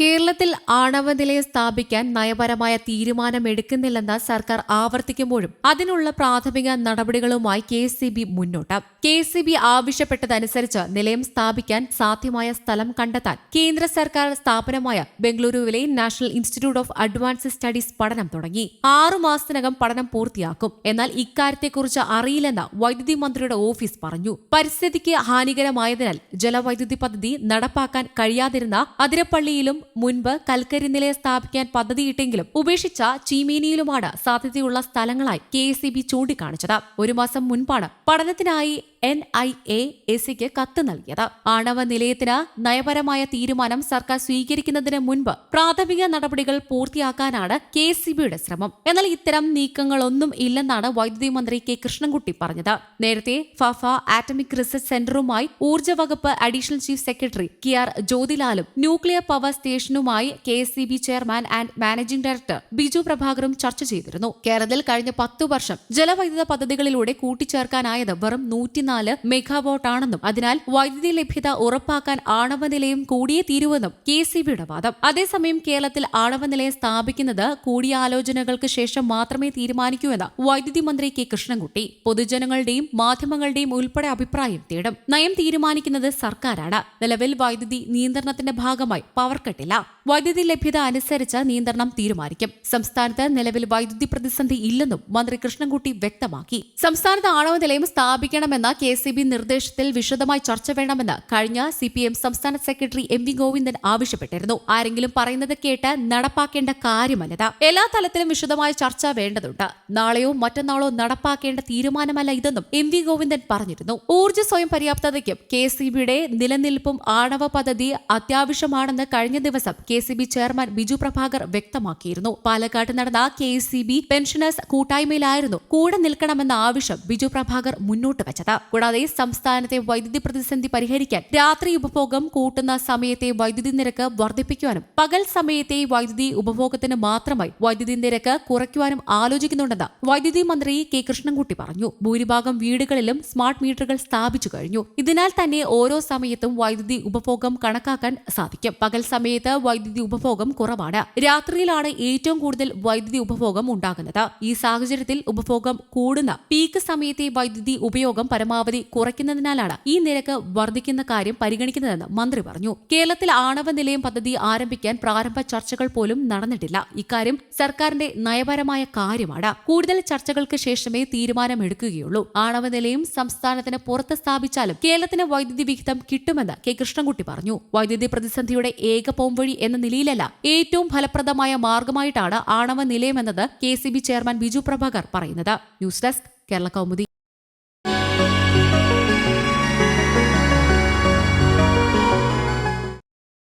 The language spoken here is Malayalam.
കേരളത്തിൽ ആണവ നിലയം സ്ഥാപിക്കാൻ നയപരമായ തീരുമാനമെടുക്കുന്നില്ലെന്ന് സർക്കാർ ആവർത്തിക്കുമ്പോഴും അതിനുള്ള പ്രാഥമിക നടപടികളുമായി കെ സി ബി മുന്നോട്ട്. കെ സി ബി ആവശ്യപ്പെട്ടതനുസരിച്ച് നിലയം സ്ഥാപിക്കാൻ സാധ്യമായ സ്ഥലം കണ്ടെത്താൻ കേന്ദ്ര സർക്കാർ സ്ഥാപനമായ ബംഗളൂരുവിലെ national institute of advanced studies പഠനം തുടങ്ങി. ആറുമാസത്തിനകം പഠനം പൂർത്തിയാക്കും. എന്നാൽ ഇക്കാര്യത്തെക്കുറിച്ച് അറിയില്ലെന്ന് വൈദ്യുതി മന്ത്രിയുടെ ഓഫീസ് പറഞ്ഞു. പരിസ്ഥിതിക്ക് ഹാനികരമായതിനാൽ ജലവൈദ്യുതി പദ്ധതി നടപ്പാക്കാൻ കഴിയാതിരുന്ന അതിരപ്പള്ളിയിലും മുൻപ് കൽക്കരി നിലയം സ്ഥാപിക്കാൻ പദ്ധതിയിട്ടെങ്കിലും ഉപേക്ഷിച്ച ചീമേനിയിലുമാണ് സാധ്യതയുള്ള സ്ഥലങ്ങളായി കെ എസ് ചൂണ്ടിക്കാണിച്ചത്. ഒരു മാസം മുൻപാണ് പഠനത്തിനായി എൻ ഐ എ എസിക്ക് കത്ത് നൽകിയത്. ആണവ നിലയത്തിന് നയപരമായ തീരുമാനം സർക്കാർ സ്വീകരിക്കുന്നതിന് മുൻപ് പ്രാഥമിക നടപടികൾ പൂർത്തിയാക്കാനാണ് കെ സി ബിയുടെ ശ്രമം. എന്നാൽ ഇത്തരം നീക്കങ്ങളൊന്നും ഇല്ലെന്നാണ് വൈദ്യുതി മന്ത്രി കെ കൃഷ്ണൻകുട്ടി പറഞ്ഞത്. നേരത്തെ ഫഫ ആറ്റമിക് റിസർച്ച് സെന്ററുമായി ഊർജ വകുപ്പ് additional chief secretary K R ജ്യോതിലാലും nuclear power സ്റ്റേഷനുമായി K S chairman and managing director Biju പ്രഭാകറും ചർച്ച ചെയ്തിരുന്നു. കേരളത്തിൽ കഴിഞ്ഞ പത്തു വർഷം ജലവൈദ്യുത പദ്ധതികളിലൂടെ കൂട്ടിച്ചേർക്കാനായത് വെറും നൂറ്റിനാല് മെഗാവോട്ടാണെന്നും അതിനാൽ വൈദ്യുതി ലഭ്യത ഉറപ്പാക്കാൻ ആണവ നിലയം കൂടിയേ തീരുവെന്നും കെ സി ബിയുടെ വാദം. അതേസമയം കേരളത്തിൽ ആണവ നിലയം സ്ഥാപിക്കുന്നത് കൂടിയാലോചനകൾക്ക് ശേഷം മാത്രമേ തീരുമാനിക്കൂവെന്ന് വൈദ്യുതി മന്ത്രി കെ കൃഷ്ണൻകുട്ടി പൊതുജനങ്ങളുടെയും മാധ്യമങ്ങളുടെയും ഉൾപ്പെടെ അഭിപ്രായം തേടും. നയം തീരുമാനിക്കുന്നത് സർക്കാരാണ്. നിലവിൽ വൈദ്യുതി നിയന്ത്രണത്തിന്റെ ഭാഗമായി പവർ കട്ടില്ല. വൈദ്യുതി ലഭ്യത അനുസരിച്ച് നിയന്ത്രണം തീരുമാനിക്കും. സംസ്ഥാനത്ത് നിലവിൽ വൈദ്യുതി പ്രതിസന്ധി ഇല്ലെന്നും മന്ത്രി കൃഷ്ണൻകുട്ടി വ്യക്തമാക്കി. സംസ്ഥാനത്ത് ആണവ നിലയം സ്ഥാപിക്കണമെന്ന കെ സി ബി നിർദ്ദേശത്തിൽ വിശദമായി ചർച്ച വേണമെന്ന് കഴിഞ്ഞ സി പി എം സംസ്ഥാന സെക്രട്ടറി എം വി ഗോവിന്ദൻ ആവശ്യപ്പെട്ടിരുന്നു. ആരെങ്കിലും പറയുന്നത് കേട്ട് നടപ്പാക്കേണ്ട കാര്യമല്ലത്. എല്ലാ തലത്തിലും വിശദമായ ചർച്ച വേണ്ടതുണ്ട്. നാളെയോ മറ്റന്നാളോ നടപ്പാക്കേണ്ട തീരുമാനമല്ല ഇതെന്നും എം വി ഗോവിന്ദൻ പറഞ്ഞിരുന്നു. ഊർജ സ്വയം പര്യാപ്തതയ്ക്കും കെ സി ബിയുടെ നിലനിൽപ്പും ആണവ പദ്ധതി അത്യാവശ്യമാണെന്ന് കഴിഞ്ഞ ദിവസം K C B chairman Biju Prabhakar വ്യക്തമാക്കിയിരുന്നു. പാലക്കാട്ട് നടന്ന കെ സി ബി പെൻഷനേഴ്സ് കൂട്ടായ്മയിലായിരുന്നു കൂടെ നിൽക്കണമെന്ന ആവശ്യം ബിജു പ്രഭാകർ മുന്നോട്ട് വെച്ചത്. കൂടാതെ സംസ്ഥാനത്തെ വൈദ്യുതി പ്രതിസന്ധി പരിഹരിക്കാൻ രാത്രി ഉപഭോഗം കൂട്ടുന്ന സമയത്തെ വൈദ്യുതി നിരക്ക് വർദ്ധിപ്പിക്കുവാനും പകൽ സമയത്തെ വൈദ്യുതി ഉപഭോഗത്തിന് മാത്രമായി വൈദ്യുതി നിരക്ക് കുറയ്ക്കുവാനും ആലോചിക്കുന്നുണ്ടെന്ന് വൈദ്യുതി മന്ത്രി കെ കൃഷ്ണൻകുട്ടി പറഞ്ഞു. ഭൂരിഭാഗം വീടുകളിലും സ്മാർട്ട് മീറ്ററുകൾ സ്ഥാപിച്ചു കഴിഞ്ഞു. ഇതിനാൽ തന്നെ ഓരോ സമയത്തും വൈദ്യുതി ഉപഭോഗം കണക്കാക്കാൻ സാധിക്കും. പകൽ സമയത്ത് വൈദ്യുതി ഉപഭോഗം കുറവാണ്. രാത്രിയിലാണ് ഏറ്റവും കൂടുതൽ വൈദ്യുതി ഉപഭോഗം ഉണ്ടാകുന്നത്. ഈ സാഹചര്യത്തിൽ ഉപഭോഗം കൂടുന്ന പീക്ക് സമയത്തെ വൈദ്യുതി ഉപയോഗം പരമാവധി കുറയ്ക്കുന്നതിനാലാണ് ഈ നിരക്ക് വർദ്ധിക്കുന്ന കാര്യം പരിഗണിക്കുന്നതെന്ന് മന്ത്രി പറഞ്ഞു. കേരളത്തിൽ ആണവ നിലയം പദ്ധതി ആരംഭിക്കാൻ പ്രാരംഭ ചർച്ചകൾ പോലും നടന്നിട്ടില്ല. ഇക്കാര്യം സർക്കാരിന്റെ നയപരമായ കാര്യമാണ്. കൂടുതൽ ചർച്ചകൾക്ക് ശേഷമേ തീരുമാനമെടുക്കുകയുള്ളൂ. ആണവ നിലയം സംസ്ഥാനത്തിന് പുറത്ത് സ്ഥാപിച്ചാലും കേരളത്തിന് വൈദ്യുതി വിഹിതം കിട്ടുമെന്ന് കെ കൃഷ്ണൻകുട്ടി പറഞ്ഞു. വൈദ്യുതി പ്രതിസന്ധിയുടെ ഏക പോംവഴി എന്ന നിലയിലല്ല. ഏറ്റവും ഫലപ്രദമായ മാർഗമായിട്ടാണ് ആണവ നിലയമെന്നത് കെ ചെയർമാൻ ബിജു പ്രഭാകർ പറയുന്നത്. News desk Kerala Kaumudi.